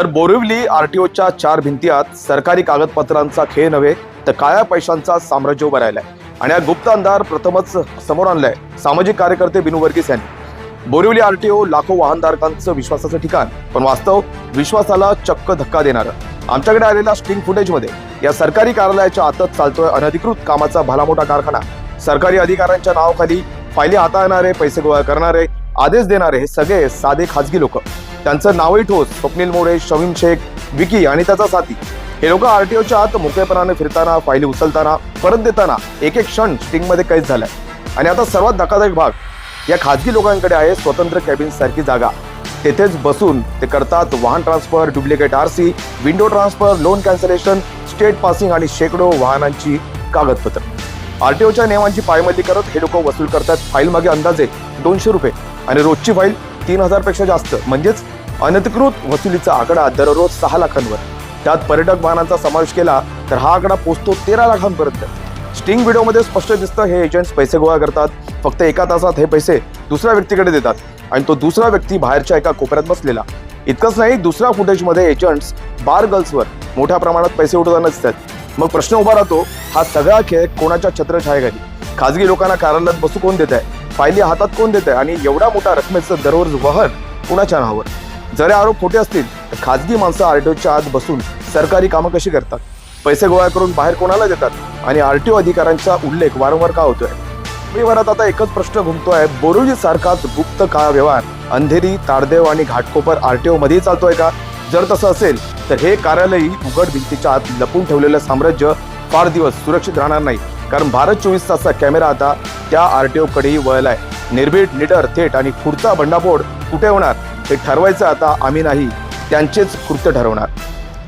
तर बोरिवली आरटीओच्या चार भिंतीत सरकारी कागदपत्रांचा खेळ नव्हे तर काळ्या पैशांचा साम्राज्य उभा राहिलाय. आणि हा गुप्त अंधार प्रथमच समोर आणलाय सामाजिक कार्यकर्ते बिनू वर्गीस यांनी. बोरिवली आरटीओ लाखो वाहनधारकांचं विश्वासाचं ठिकाण पण वास्तव विश्वासाला चक्क धक्का देणारं. आमच्याकडे आलेल्या स्टिंग फुटेजमध्ये या सरकारी कार्यालयाच्या आतच चालतोय अनधिकृत कामाचा भलामोठा कारखाना. सरकारी अधिकाऱ्यांच्या नावाखाली फायली हाताळणारे पैसे गोळा करणारे आदेश देणारे हे सगळे साधे खाजगी लोक. त्यांचं नावही ठोस स्वप्नील मोरे शमीम शेख विकी आणि त्याचा साथी. हे लोक आरटीओच्या आत मोकळेपणाने फिरताना फायली उचलताना परत देताना एक एक क्षण स्टिंगमध्ये कैद झालाय. आणि आता सर्वात धक्कादायक भाग या खाजगी लोकांकडे आहे स्वतंत्र कॅबिन सारखी जागा. तेथेच बसून ते करतात वाहन transfer duplicate RC window transfer loan cancellation state passing आणि शेकडो वाहनांची कागदपत्र. आरटीओच्या नियमांची पायमल्ली करत हे लोक वसूल करतात फाईल मागे अंदाजे दोनशे रुपये. आणि रोजची फाईल तीन हजारपेक्षा जास्त. म्हणजेच अनधिकृत वसुलीचा आकडा दररोज सहा लाखांवर. त्यात पर्यटक वाहनांचा समावेश केला तर हा आकडा पोचतो तेरा लाखांपर्यंत. स्टिंग व्हिडिओमध्ये स्पष्ट दिसतं हे एजंट्स पैसे गोळा करतात. फक्त एका तासात हे पैसे दुसऱ्या व्यक्तीकडे देतात आणि तो दुसरा व्यक्ती बाहेरच्या एका कोपऱ्यात बसलेला. इतकंच नाही दुसऱ्या फुटेजमध्ये एजंट्स बार गर्ल्सवर मोठ्या प्रमाणात पैसे उठवताना दिसतात. मग प्रश्न उभा राहतो हा सगळा खेळ कोणाच्या छत्रछायेखाली? खाजगी लोकांना कार्यालयात बसू कोण देत आहे फायली हातात कोण देत आहे आणि एवढा मोठा रकमेचं दररोज वहन कुणाच्या नावावर? जर आरोप खोटे असतील तर खाजगी माणसं आरटीओच्या आत बसून सरकारी कामं कशी करतात? पैसे गोळा करून बाहेर कोणाला देतात? आणि आरटीओ अधिकाऱ्यांचा उल्लेख वारंवार का होतोय? मुंबईभरात आता एकच प्रश्न घुमतोय. बोरुजी सारखाच गुप्त काळा व्यवहार अंधेरी ताडदेव आणि घाटकोपर आरटीओ मध्ये चालतोय का? जर तसं असेल तर हे कार्यालयही उघड भिंतीच्या आत लपून ठेवलेलं साम्राज्य फार दिवस सुरक्षित राहणार नाही. कारण भारत चोवीस तासचा कॅमेरा आता त्या आर टी ओकडेही वळलाय. निर्भीड निडर थेट आणि पुढचा बंडाफोड कुठे होणार हे ठरवायचं आता आम्ही नाही. त्यांचेच कृत्य ठरवणार.